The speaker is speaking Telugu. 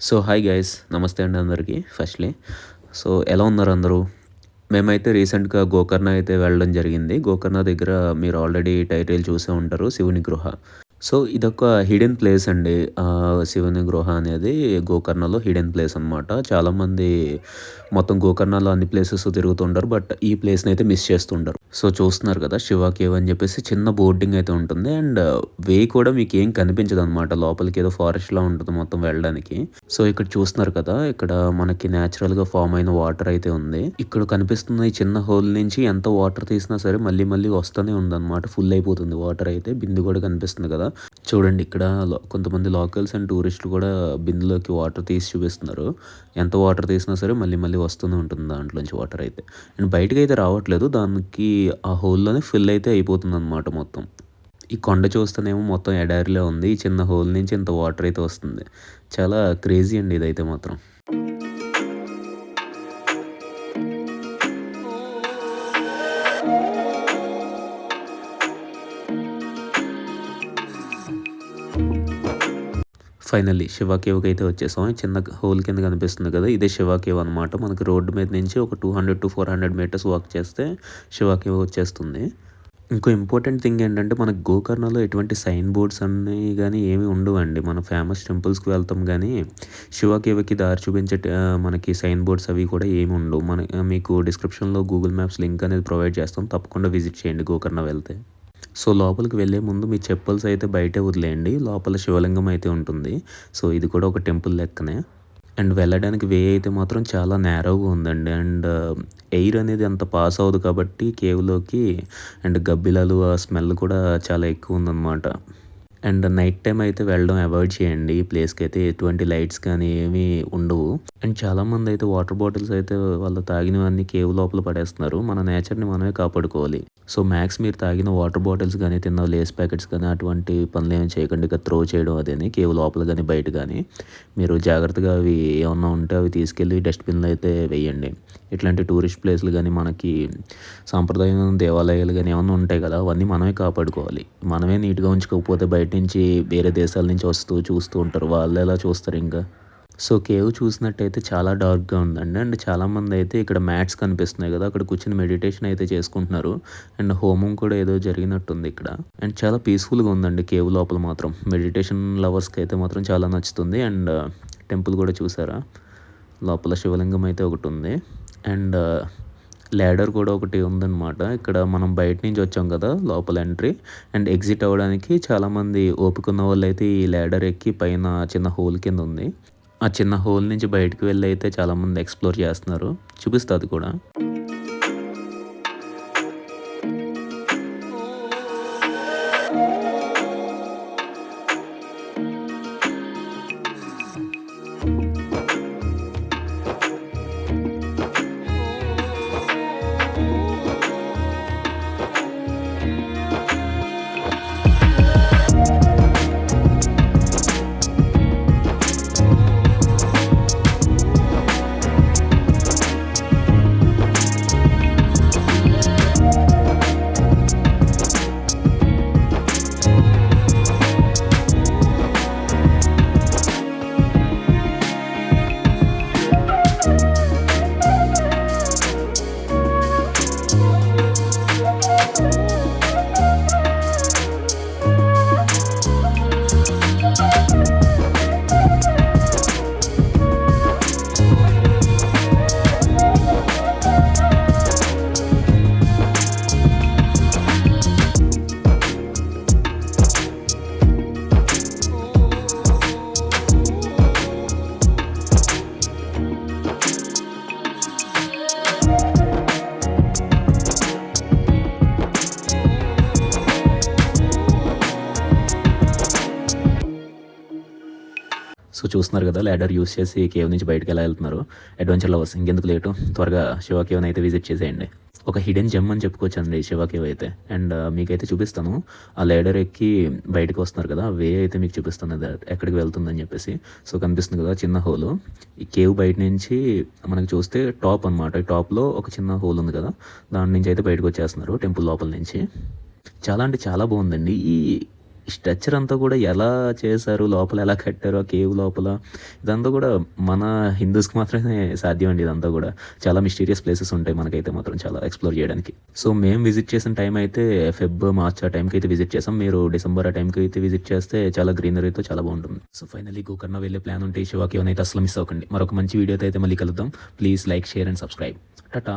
సో హాయ్ గైస్ నమస్తే అండి అందరికీ ఫస్ట్లీ. సో ఎలా ఉన్నారు అందరూ? మేమైతే రీసెంట్గా గోకర్ణ అయితే వెళ్ళడం జరిగింది. గోకర్ణ దగ్గర మీరు ఆల్రెడీ టైటిల్ చూసే ఉంటారు శివుని గృహ. సో ఇదొక హిడెన్ ప్లేస్ అండి. ఆ, శివుని గృహ అనేది గోకర్ణలో హిడెన్ ప్లేస్ అనమాట చాలామంది మొత్తం గోకర్ణలో అన్ని ప్లేసెస్ తిరుగుతుంటారు. బట్ ఈ ప్లేస్ని అయితే మిస్ చేస్తుంటారు. సో చూస్తున్నారు కదా శివ కేవ్ అని చెప్పేసి చిన్న బోర్డింగ్ అయితే ఉంటుంది. అండ్ వే కూడా మీకు ఏం కనిపించదు అనమాట లోపలికి ఏదో ఫారెస్ట్ లా ఉంటుంది మొత్తం వెళ్ళడానికి. సో ఇక్కడ చూస్తున్నారు కదా ఇక్కడ మనకి న్యాచురల్గా ఫామ్ అయిన వాటర్ అయితే ఉంది. ఇక్కడ కనిపిస్తున్న ఈ చిన్న హోల్ నుంచి ఎంత వాటర్ తీసినా సరే మళ్ళీ మళ్ళీ వస్తూనే ఉంది అనమాట ఫుల్ అయిపోతుంది వాటర్ అయితే. బిందు కూడా కనిపిస్తుంది కదా. చూడండి ఇక్కడ కొంతమంది లోకల్స్ అండ్ టూరిస్టులు కూడా బిందులోకి వాటర్ తీసి చూపిస్తున్నారు. ఎంత వాటర్ తీసినా సరే మళ్ళీ మళ్ళీ వస్తూనే ఉంటుంది దాంట్లోంచి వాటర్ అయితే. అండ్ బయటకు అయితే రావట్లేదు దానికి ఆ హోల్లోనే ఫిల్ అయితే అయిపోతుంది అనమాట మొత్తం. ఈ కొండ చూస్తేనేమో మొత్తం ఎడారిలో ఉంది ఈ చిన్న హోల్ నుంచి ఇంత వాటర్ అయితే వస్తుంది. చాలా క్రేజీ అండి ఇదైతే మాత్రం. ఫైనల్లీ శివ కేవ్కి అయితే వచ్చేసాం చిన్న హోల్ కింద కనిపిస్తుంది కదా ఇదే శివ కేవ్ అనమాట మనకి రోడ్డు మీద నుంచి ఒక two hundred to four hundred metres walk చేస్తే శివ కేవ్ వచ్చేస్తుంది. ఇంకో ఇంపార్టెంట్ థింగ్ ఏంటంటే మనకు గోకర్ణలో ఎటువంటి సైన్ బోర్డ్స్ అన్నీ కానీ ఏమీ ఉండవండి. మనం ఫేమస్ టెంపుల్స్కి వెళ్తాం కానీ శివ దారి చూపించే మనకి సైన్ బోర్డ్స్ అవి కూడా ఏమి ఉండవు. మన మీకు డిస్క్రిప్షన్లో గూగుల్ మ్యాప్స్ లింక్ అనేది ప్రొవైడ్ చేస్తాం. తప్పకుండా విజిట్ చేయండి గోకర్ణ వెళ్తే. సో లోపలికి వెళ్ళే ముందు మీ చెప్పల్స్ అయితే బయటే వదిలేయండి. లోపల శివలింగం అయితే ఉంటుంది. సో ఇది కూడా ఒక టెంపుల్ లెక్కనే. అండ్ వెళ్ళడానికి వే అయితే మాత్రం చాలా నేరోగా ఉందండి. అండ్ ఎయిర్ అనేది అంత పాస్ అవ్వదు కాబట్టి కేవ్లోకి అండ్ గబ్బిలాలు ఆ స్మెల్ కూడా చాలా ఎక్కువ ఉందన్నమాట. అండ్ నైట్ టైం అయితే వెళ్ళడం అవాయిడ్ చేయండి. ఈ ప్లేస్కి అయితే ఎటువంటి లైట్స్ కానీ ఏమీ ఉండవు. అండ్ చాలామంది అయితే వాటర్ బాటిల్స్ అయితే వాళ్ళు తాగినవన్నీ కేవ్ లోపల పడేస్తున్నారు. మన నేచర్ని మనమే కాపాడుకోవాలి. సో మ్యాక్స్ మీరు తాగిన వాటర్ బాటిల్స్ కానీ తిన్న లేస్ ప్యాకెట్స్ కానీ అటువంటి పనులు ఏమి చేయకుండా. ఇక త్రో చేయడం అదేని కేవ్ లోపల కానీ బయట కానీ. మీరు జాగ్రత్తగా అవి ఏమన్నా ఉంటే అవి తీసుకెళ్ళి డస్ట్బిన్లో అయితే వేయండి. ఇట్లాంటి టూరిస్ట్ ప్లేస్లు కానీ మనకి సాంప్రదాయం దేవాలయాలు కానీ ఏమన్నా ఉంటాయి కదా అవన్నీ మనమే కాపాడుకోవాలి. మనమే నీట్గా ఉంచుకోకపోతే బయట నుంచి వేరే దేశాల నుంచి వస్తూ చూస్తూ ఉంటారు. వాళ్ళు ఎలా చూస్తారు ఇంకా? సో కేవ్ చూసినట్టయితే చాలా డార్క్గా ఉందండి. అండ్ చాలామంది అయితే ఇక్కడ మ్యాట్స్ కనిపిస్తున్నాయి కదా అక్కడ కూర్చొని మెడిటేషన్ అయితే చేసుకుంటున్నారు. అండ్ హోమం కూడా ఏదో జరిగినట్టుంది ఇక్కడ. అండ్ చాలా పీస్ఫుల్గా ఉందండి కేవ్ లోపల మాత్రం. మెడిటేషన్ లవర్స్కి అయితే మాత్రం చాలా నచ్చుతుంది. అండ్ టెంపుల్ కూడా చూసారా? లోపల శివలింగం అయితే ఒకటి ఉంది. అండ్ ల్యాడర్ కూడా ఒకటి ఉందన్నమాట. ఇక్కడ మనం బయట నుంచి వచ్చాం కదా లోపల ఎంట్రీ. అండ్ ఎగ్జిట్ అవ్వడానికి చాలామంది ఓపిక ఉన్న వాళ్ళు అయితే ఈ ల్యాడర్ ఎక్కి పైన చిన్న హోల్ కింద ఉంది. ఆ చిన్న హోల్ నుంచి బయటకు వెళ్ళి అయితే చాలామంది ఎక్స్ప్లోర్ చేస్తున్నారు. చూపిస్తుంది కూడా. సో చూస్తున్నారు కదా ల్యాడర్ యూస్ చేసి కేవ్ నుంచి బయటకు ఎలా వెళ్తున్నారు? అడ్వెంచర్ లవర్స్ ఇంకెందుకు లేటు? త్వరగా శివ కేవ్ అయితే విజిట్ చేసేయండి. ఒక హిడెన్ జమ్ అని చెప్పుకోవచ్చు అండి శివ కేవ్ అయితే. అండ్ uh, మీకైతే చూపిస్తాను. ఆ ల్యాడర్ ఎక్కి బయటకు వస్తున్నారు కదా వే అయితే మీకు చూపిస్తాను. ఎక్కడికి వెళ్తుందని చెప్పేసి. సో కనిపిస్తుంది కదా చిన్న హోల్ ఈ కేవ్ బయట నుంచి మనకు చూస్తే టాప్ అనమాట ఈ టాప్లో ఒక చిన్న హోల్ ఉంది కదా దాని నుంచి అయితే బయటకు వచ్చేస్తున్నారు టెంపుల్ లోపల నుంచి. చాలా అంటే చాలా బాగుందండి. ఈ స్ట్రక్చర్ అంతా కూడా ఎలా చేశారు? లోపల ఎలా కట్టారు? ఆ కేవ్ లోపల? ఇదంతా కూడా మన హిందూస్కి మాత్రమే సాధ్యం అండి ఇదంతా కూడా. చాలా మిస్టీరియస్ ప్లేసెస్ ఉంటాయి మనకైతే మాత్రం చాలా ఎక్స్ప్లోర్ చేయడానికి. సో మేము విజిట్ చేసిన టైం అయితే ఫెబ్ మార్చ్ ఆ టైంకి అయితే విజిట్ చేసాం. మీరు డిసెంబర్ ఆ టైంకి అయితే విజిట్ చేస్తే చాలా గ్రీనరీతో చాలా బాగుంటుంది. సో ఫైనల్లీ గోకర్ణ వెళ్ళే ప్లాన్ ఉంటే శివాకి అయితే అసలు మిస్ అవ్వకండి. మరొక మంచి వీడియోతో అయితే మళ్ళీ కలుద్దాం. Please like share and subscribe Tata.